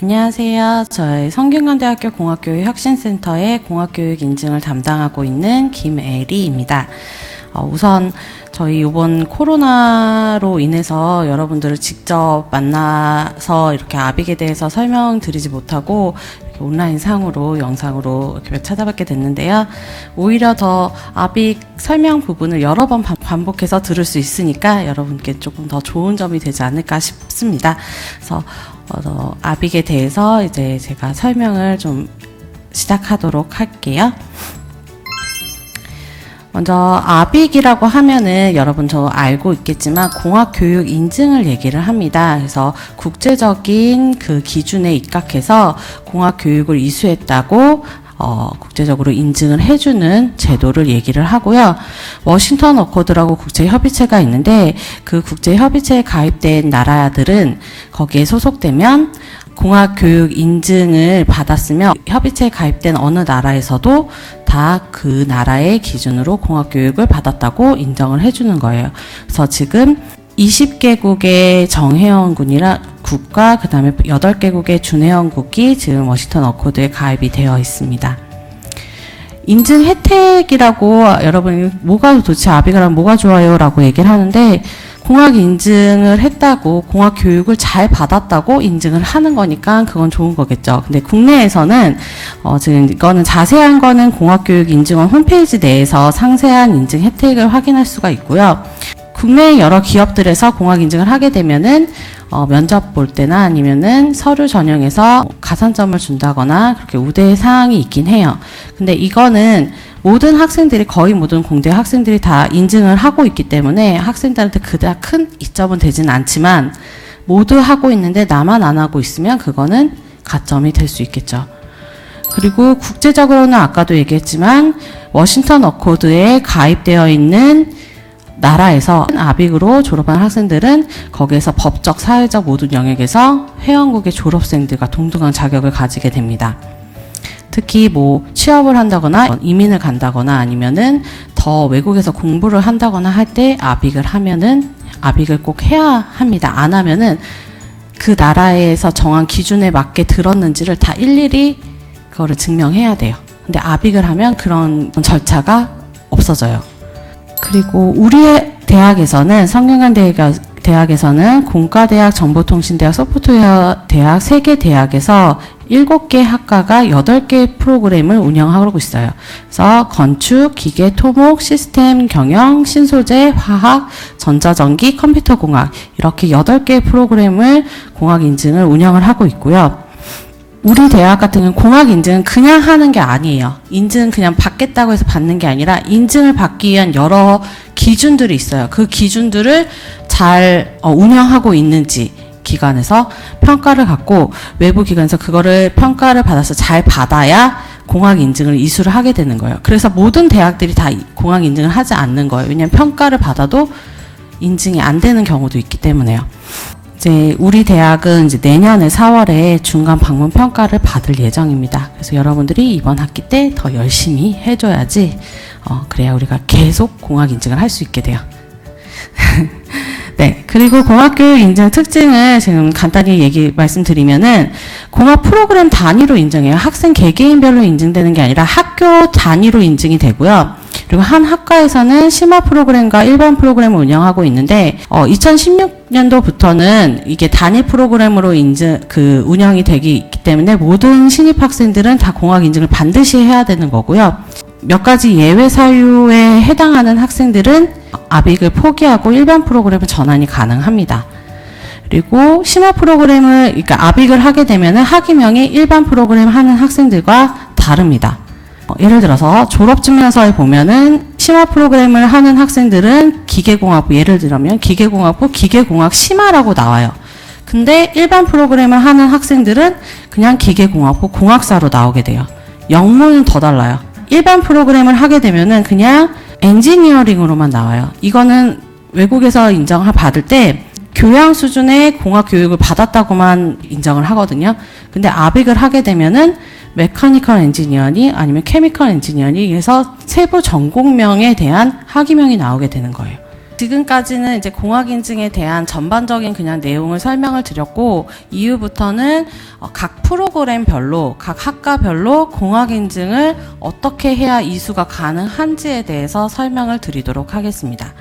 안녕하세요. 저희 성균관대학교 공학교육 혁신센터의 공학교육 인증을 담당하고 있는 김애리입니다. 어, 우선 저희 이번 코로나로 인해서 여러분들을 직접 만나서 이렇게 아빅에 대해서 설명드리지 못하고 온라인 상으로 영상으로 이렇게 찾아뵙게 됐는데요. 오히려 더 아빅 설명 부분을 여러 번 반- 반복해서 들을 수 있으니까 여러분께 조금 더 좋은 점이 되지 않을까 싶습니다. 그래서 어, 더 아빅에 대해서 이제 제가 설명을 좀 시작하도록 할게요. 먼저 아빅이라고 하면은 여러분 저 알고 있겠지만 공학 교육 인증을 얘기를 합니다. 그래서 국제적인 그 기준에 입각해서 공학 교육을 이수했다고 어, 국제적으로 인증을 해주는 제도를 얘기를 하고요. 워싱턴 어코드라고 국제 협의체가 있는데 그 국제 협의체에 가입된 나라들은 거기에 소속되면 공학 교육 인증을 받았으면 협의체에 가입된 어느 나라에서도 다 그 나라의 기준으로 공학 교육을 받았다고 인정을 해주는 거예요. 그래서 지금 20개국의 정회원군이라 국가 그다음에 8개국의 준회원국이 지금 워싱턴 어코드에 가입이 되어 있습니다. 인증 혜택이라고 여러분이 뭐가 도대체 아비가랑 뭐가 좋아요 라고 얘기를 하는데 공학 인증을 했다고 공학 교육을 잘 받았다고 인증을 하는 거니까 그건 좋은 거겠죠. 근데 국내에서는 어 지금 이거는 자세한 거는 공학 교육 인증원 홈페이지 내에서 상세한 인증 혜택을 확인할 수가 있고요. 국내 여러 기업들에서 공학 인증을 하게 되면은 어, 면접 볼 때나 아니면은 서류 전형에서 가산점을 준다거나 그렇게 우대 사항이 있긴 해요. 근데 이거는 모든 학생들이 거의 모든 공대 학생들이 다 인증을 하고 있기 때문에 학생들한테 그닥 큰 이점은 되진 않지만 모두 하고 있는데 나만 안 하고 있으면 그거는 가점이 될 수 있겠죠. 그리고 국제적으로는 아까도 얘기했지만 워싱턴 어코드에 가입되어 있는 나라에서 아빅으로 졸업한 학생들은 거기에서 법적, 사회적 모든 영역에서 회원국의 졸업생들과 동등한 자격을 가지게 됩니다. 특히 뭐 취업을 한다거나 이민을 간다거나 아니면은 더 외국에서 공부를 한다거나 할 때 아빅을 하면은 아빅을 꼭 해야 합니다. 안 하면은 그 나라에서 정한 기준에 맞게 들었는지를 다 일일이 그거를 증명해야 돼요. 근데 아빅을 하면 그런 절차가 없어져요. 그리고 우리의 대학에서는 성균관 대학 대학에서는 공과대학, 정보통신대학, 소프트웨어 대학 세 개 대학에서 일곱 개 학과가 여덟 개 프로그램을 운영하고 있어요. 그래서 건축, 기계, 토목, 시스템, 경영, 신소재, 화학, 전자전기, 컴퓨터공학 이렇게 여덟 개 프로그램을 공학 인증을 운영을 하고 있고요. 우리 대학 같은 경우는 공학 인증은 그냥 하는 게 아니에요. 인증 그냥 받겠다고 해서 받는 게 아니라 인증을 받기 위한 여러 기준들이 있어요. 그 기준들을 잘 어, 운영하고 있는지 기관에서 평가를 갖고 외부 기관에서 그거를 평가를 받아서 잘 받아야 공학 인증을 이수를 하게 되는 거예요. 그래서 모든 대학들이 다 이- 공학 인증을 하지 않는 거예요. 왜냐하면 평가를 받아도 인증이 안 되는 경우도 있기 때문에요. 이제 우리 대학은 이제 내년에 4월에 중간 방문 평가를 받을 예정입니다. 그래서 여러분들이 이번 학기 때 더 열심히 해줘야지 어, 그래야 우리가 계속 공학 인증을 할 수 있게 돼요. 네. 그리고 공학교육 인증 특징을 지금 간단히 얘기 말씀드리면은 공학 프로그램 단위로 인정해요. 학생 개개인별로 인증되는 게 아니라 학교 단위로 인증이 되고요. 그리고 한 학과에서는 심화 프로그램과 일반 프로그램을 운영하고 있는데 어 2016년도부터는 이게 단위 프로그램으로 인증 그 운영이 되기 때문에 모든 신입 학생들은 다 공학 인증을 반드시 해야 되는 거고요. 몇 가지 예외 사유에 해당하는 학생들은 아빅을 포기하고 일반 프로그램을 전환이 가능합니다. 그리고 심화 프로그램을 그러니까 아빅을 하게 되면은 학위명이 일반 프로그램 하는 학생들과 다릅니다. 어, 예를 들어서 졸업 증명서에 보면은 심화 프로그램을 하는 학생들은 기계공학부 예를 들면 기계공학부 기계공학 심화라고 나와요. 근데 일반 프로그램을 하는 학생들은 그냥 기계공학부 공학사로 나오게 돼요. 영문은 더 달라요. 일반 프로그램을 하게 되면은 그냥 엔지니어링으로만 나와요. 이거는 외국에서 인정을 받을 때 교양 수준의 공학 교육을 받았다고만 인정을 하거든요. 근데 아빅을 하게 되면은 메카니컬 엔지니어니 아니면 케미컬 엔지니어니 해서 세부 전공명에 대한 학위명이 나오게 되는 거예요. 지금까지는 이제 공학 인증에 대한 전반적인 그냥 내용을 설명을 드렸고 이후부터는 어, 각 프로그램별로 각 학과별로 공학 인증을 어떻게 해야 이수가 가능한지에 대해서 설명을 드리도록 하겠습니다.